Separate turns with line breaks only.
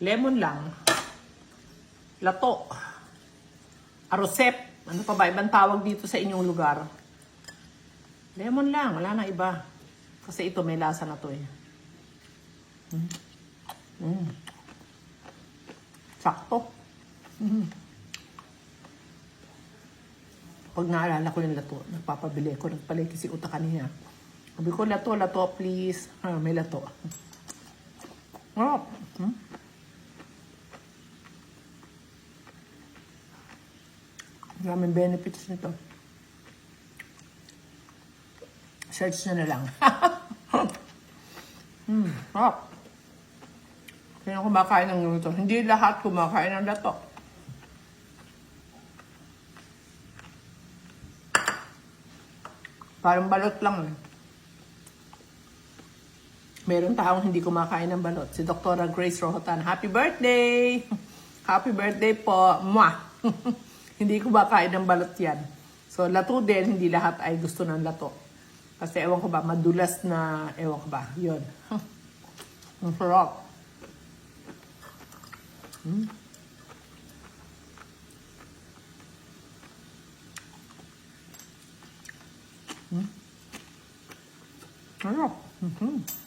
Lemon lang. Lato. Arosep. Ano pa ba? Ibang tawag dito sa inyong lugar. Lemon lang. Wala na iba. Kasi ito may lasa na to eh. Mm. Mm. Sakto. Mm. Pag naalala ko yung lato, nagpapabili ako. Nagpaliki si Uta kanina. Sabi ko, lato, lato, please. Ah, may lato. Oh. Hmm? Maraming benefits nito. Search nyo na lang. hmm, sarap. Sino kumakain ng ganito? Hindi lahat kumakain ng lato. Parang balot lang eh. Meron taong hindi kumakain ng balot. Si Dr. Grace Rohotan. Happy birthday! Happy birthday po. Mwah! hindi kumakain ng balot yan. So, lato din, hindi lahat ay gusto ng lato. Kasi ewan ko ba, madulas na, ewan ko ba, yun. Ang sarap. Mm. Mm. Sarap. Mhm.